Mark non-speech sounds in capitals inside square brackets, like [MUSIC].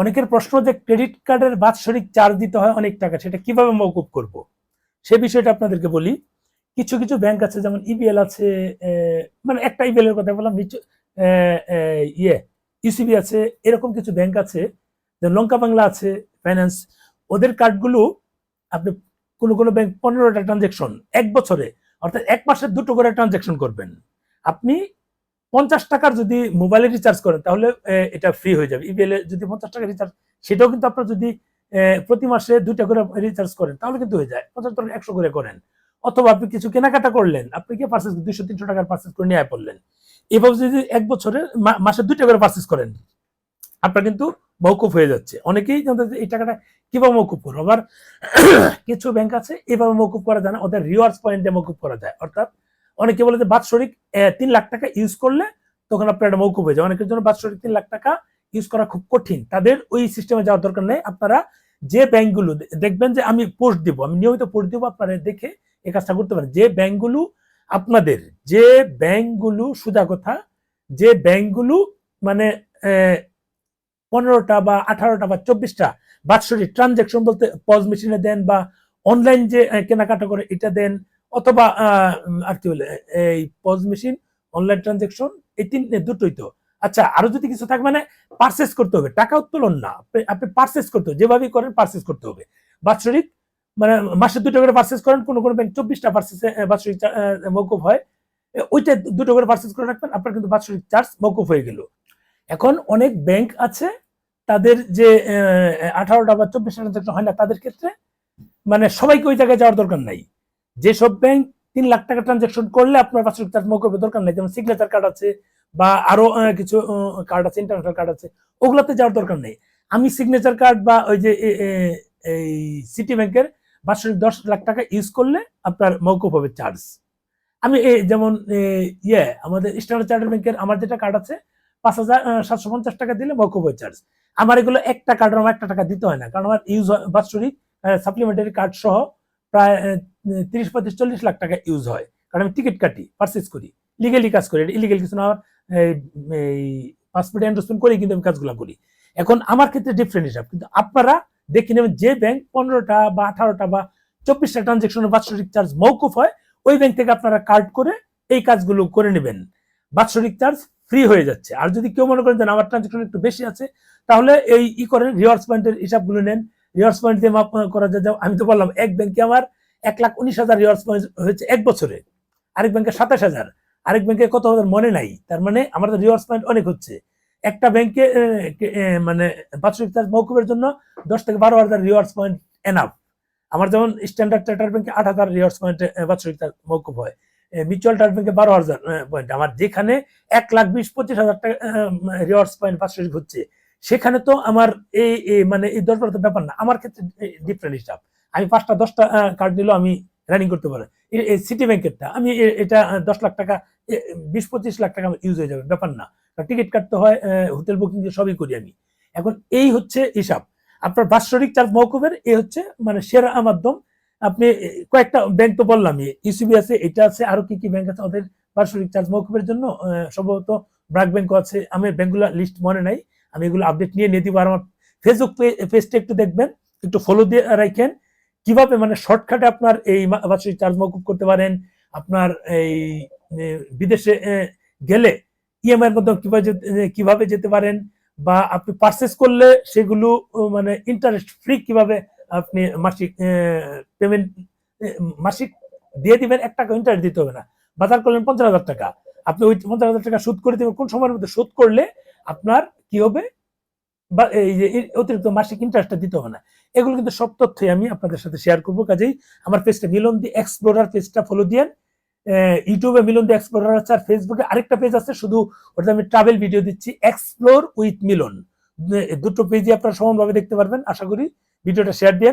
অনেকের প্রশ্ন যে ক্রেডিট কার্ডের বাৎসরিক চার্জ দিতে হয় অনেক টাকা, সেটা কীভাবে মৌকুব করব? সে বিষয়টা আপনাদেরকে বলি। কিছু কিছু ব্যাংক আছে, যেমন ইবিএল আছে মানে একটা ইবিএল এর কথা বললাম ইয়ে ইউসিবি আছে, এরকম কিছু ব্যাংক আছে যেমন লঙ্কা বাংলা আছে ফাইন্যান্স ওদের কার্ডগুলো আপনি কোনো কোনো ব্যাংক পনেরোটা ট্রানজেকশন এক বছরে, অর্থাৎ এক মাসে দুটো করে ট্রানজেকশন করবেন। আপনি পঞ্চাশ টাকার যদি মোবাইলে রিচার্জ করেন তাহলে এটা ফ্রি হয়ে যাবে। ইবিএল যদি পঞ্চাশ টাকা রিচার্জ সেটাও কিন্তু আপনার যদি প্রতি মাসে দুইটা করে রিচার্জ করেন, তাহলে কিন্তু হয়ে যায়। পঞ্চাশ টাকা একশো করে করেন। অথবা আপনি কিছু কেনাকাটা করলেন, আপনি কি পার্সেস দুইশো, তিনশো টাকার পার্সেস করে নিয়ে পড়লেন। এভাবে যদি এক বছরে মাসে দুইটা করে পার্সেস করেন, আপনার কিন্তু মৌকুফ হয়ে যাচ্ছে। অনেকেই জানতে এই টাকাটা কীভাবে মৌকুফ করব? আবার [COUGHS] কিছু ব্যাংক আছে, এভাবে মৌকুফ করা যায় না, ওদের রিওয়ার্ডস পয়েন্ট দিয়ে মৌকুফ করা যায়। অর্থাৎ অনেকে বলে যে বাৎসরিক তিন লাখ টাকা ইউজ করলে তখন আপনার এটা মৌকুফ হয়ে যায়। অনেকের জন্য বাৎসরিক তিন লাখ টাকা ইউজ করা খুব কঠিন। তাদের ওই সিস্টেমে যাওয়ার দরকার নেই। আপনারা যে ব্যাংকগুলো দেখবেন যে আমি পোস্ট দিব, আমি নিয়মিত পোস্ট দিব, আপনারা দেখে এই কাজটা করতে পারেন। যে ব্যাংকগুলো আপনাদের, যে ব্যাংকগুলো সোজা কথা, যে ব্যাংকগুলো মানে পনেরোটা বা আঠারোটা বা চব্বিশটা বাৎসরিক ট্রানজেকশন বলতে পজ মেশিনে দেন বা অনলাইন যে কেনাকাটা করে এটা দেন অথবা আর কি বলে, এই পজ মেশিন অনলাইন ট্রানজেকশন এই তিন দুটোই তো। আচ্ছা আরও যদি কিছু থাকে মানে পার্সেস করতে হবে, টাকা উত্তোলন না, আপনি- পার্সেস করতে হবে, যেভাবেই করেন পার্সেস করতে হবে। বাৎসরিক মানে মাসে দুটো করে পার্সেস করেন, কোনো কোনো ব্যাংক চব্বিশটা পার্সেস বাৎসরিক মৌকুফ হয়। ওইটা দুটো করে পার্সেস করে রাখবেন, আপনার কিন্তু বাৎসরিক চার্জ মৌকুফ হয়ে গেল। এখন অনেক ব্যাংক আছে, তাদের যে আঠারোটা বা চব্বিশটা ট্রানজাকশন হয় না, তাদের ক্ষেত্রে মানে সবাইকে ওই জায়গায় যাওয়ার দরকার নাই। যেসব ব্যাংক তিন লাখ টাকা ট্রানজাকশন করলে আপনার বাৎসরিক চার্জ মৌকুফের দরকার নাই, যেমন সিগনেচার কার্ড আছে বা আরও কিছু কার্ড আছে ইন্টারন্যাশনাল কার্ড আছে, ওগুলাতে যাওয়ার দরকার নেই। আমি সিগনেচার কার্ড বা ওই যে এই সিটি ব্যাংকের বাৎসরিক দশ লাখ টাকা ইউজ করলে আপনার মৌকুফ হবে চার্জ আমি যেমন ইয়ে আমাদের স্ট্যান্ডার্ড চার্টার ব্যাংকের আমার যেটা কার্ড আছে, পাঁচ হাজার সাতশো পঞ্চাশ টাকা দিলে মৌকুফ হয় চার্জ আমার এগুলো একটা কার্ড আমার একটা টাকা দিতে হয় না, কারণ আমার ইউজ বাৎসরিক সাপ্লিমেন্টারি কার্ড সহ প্রায় তিরিশ পঁয়ত্রিশ, চল্লিশ লাখ টাকা ইউজ হয়। কারণ আমি টিকিট কাটি পারচেস করি। লিগেলি কাজ করি। ইলিগেল কিছু না, আমার, এই পাসপোর্ট এন্ডোসমেন্ট করি, কিন্তু আমি কাজগুলো করি। এখন আমার ক্ষেত্রে ডিফারেন্ট হিসাব। কিন্তু আপনারা দেখে নেবেন, যে ব্যাংক পনেরোটা বা আঠারোটা বা চব্বিশটা ট্রানজেকশনের বাৎসরিক চার্জ মৌকুফ হয়, ওই ব্যাংক থেকে আপনারা কার্ড করে এই কাজগুলো করে নেবেন। বাৎসরিক চার্জ ফ্রি হয়ে যাচ্ছে। আর যদি কেউ মনে করেন যে আমার ট্রানজেকশন একটু বেশি আছে, তাহলে এই ই করেন রিওয়ার্ডস পয়েন্টের হিসাবগুলো নেন। রিওয়ার্ডস পয়েন্ট দিয়ে মাপ করা যায়। আমি তো বললাম, এক ব্যাংকে আমার এক লাখ উনিশ হাজার রিওয়ার্স পয়েন্ট হয়েছে এক বছরে। আরেক ব্যাংকে সাতাশ হাজার। আরেক ব্যাংকে কত হাজার মনে নাই। তার মানে আমাদের রিওয়ার্স পয়েন্ট অনেক হচ্ছে। একটা ব্যাংকে মানে বাৎসরিক চার্জ মৌকুবের জন্য দশ থেকে বারো হাজার রিওয়ার্স পয়েন্ট এনাফ আমার যেমন স্ট্যান্ডার্ড চার্টার ব্যাংকে আট হাজার রিওয়ার্স পয়েন্ট বাৎসরিক চার্জ মৌকুব হয়। মিউচুয়াল টার্ট ব্যাংকে বারো হাজার পয়েন্ট আমার যেখানে এক লাখ বিশ, পঁচিশ হাজার টাকা রিওয়ার্স পয়েন্ট বাৎসরিক হচ্ছে। সেখানে তো আমার এই মানে এই দশ বারো তো ব্যাপার না, আমার ক্ষেত্রে ডিফারেন্ট হিসাব আমি পাঁচটা, দশটা কার্ড নিলেও আমি রানিং করতে পারি এই সিটি ব্যাংকেরটা আমি এটা দশ লাখ টাকা বিশ, পঁচিশ লাখ টাকা ইউজ হয়ে যাবে, ব্যাপার না। টিকিট কাটতে হয় হোটেল বুকিং সবই করি আমি। এখন এই হচ্ছে হিসাব। আপনার বাৎসরিক চার্জ মৌকুবের এ হচ্ছে মানে সেরা মাধ্যম। আপনি কয়েকটা ব্যাংক তো বললাম ইউসিবি আছে, এটা আছে, আরও কি কি ব্যাংক আছে ওদের বাৎসরিক চার্জ মৌকুবের জন্য? সম্ভবত ব্রাক ব্যাংকও আছে আমি ব্যাংকগুলো লিস্ট মনে নাই। আমি এগুলো আপডেট নিয়ে নিয়ে দিব আর আমার ফেসবুক পেজটা একটু দেখবেন, একটু ফলো দিয়ে রাখেন। কীভাবে মানে শর্টকাটে আপনার এই মা- চার্জ মকুব করতে পারেন, আপনার এই বিদেশে গেলে ইএমআই এর মাধ্যমে কীভাবে কীভাবে যেতে পারেন বা আপনি পারচেস করলে সেগুলো মানে ইন্টারেস্ট ফ্রি কীভাবে আপনি মাসিক পেমেন্ট মাসিক দিয়ে দিবেন, এক টাকা ইন্টারেস্ট দিতে হবে না। বাজার করলেন পঞ্চাশ হাজার টাকা। আপনি ওই পঞ্চাশ হাজার টাকা সুদ করে দেবেন, কোন সময়ের মধ্যে শোধ করলে আপনার কি হবে? বা এই যে অতিরিক্ত মাসিক ইন্টারেস্টটা দিতে হবে না। এগুলো কিন্তু সব তথ্যই আমি আপনাদের সাথে শেয়ার করব। কাজেই আমার পেজটা মিলন দি এক্সপ্লোরার পেজটা ফলো দিয়েন। ইউটিউবে মিলন দি এক্সপ্লোরার আছে আর ফেসবুকে আরেকটা পেজ আছে, শুধু ওটাতে আমি ট্রাভেল ভিডিও দিচ্ছি। Explore with Milan. দুটো পেজই আপনারা সমানভাবে দেখতে পারবেন, আশা করি। ভিডিওটা শেয়ার দিয়ে